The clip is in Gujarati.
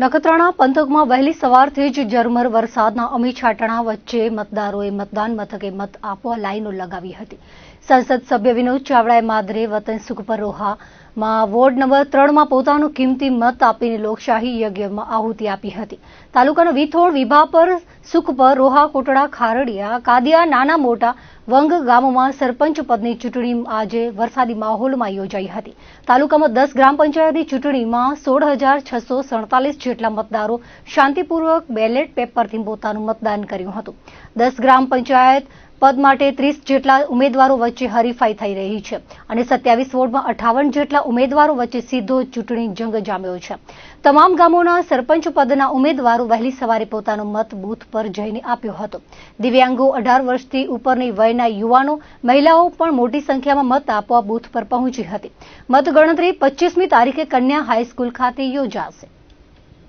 નખત્રાણા પંથકમાં વહેલી સવારથી જ ઝરમર વરસાદના અમી છાટણા વચ્ચે મતદારોએ મતદાન મથકે મત આપવા લાઈનો લગાવી હતી. સંસદ સભ્ય વિનોદ ચાવડાએ માદરે વતન સુખપરોહામાં પર રોહામાં વોર્ડ નંબર ત્રણમાં પોતાનો કિંમતી મત આપીને લોકશાહી યજ્ઞમાં આહુતિ આપી હતી. તાલુકાના વિથોડ વિભાપર સુખપર રોહા કોટડા ખારડિયા, કાદિયા, નાના મોટા વંગ ગામમાં સરપંચ પદની ચૂંટણી આજે વરસાદી માહોલમાં યોજાઈ હતી. તાલુકામાં દસ ગ્રામ પંચાયતની ચૂંટણીમાં સોળ હજાર છસો સડતાલીસ જેટલા મતદારો શાંતિપૂર્વક બેલેટ પેપરથી પોતાનું મતદાન કર્યું હતું. દસ ગ્રામ પંચાયત પદ માટે ત્રીસ જેટલા ઉમેદવારો વચ્ચે હરીફાઈ થઈ રહી છે અને સત્યાવીસ વોર્ડમાં અઠાવન જેટલા ઉમેદવારો વચ્ચે સીધો ચૂંટણી જંગ જામ્યો છે. તમામ ગામોના સરપંચ પદના ઉમેદવારો વહેલી સવારે પોતાનો મત બૂથ પર જઈને આપ્યો હતો. દિવ્યાંગો અઢાર વર્ષથી ઉપરની વયના યુવાનો, મહિલાઓ પણ મોટી સંખ્યામાં મત આપવા બૂથ પર પહોંચી હતી. મતગણતરી પચીસમી તારીખે કન્યા હાઈસ્કૂલ ખાતે યોજાશે.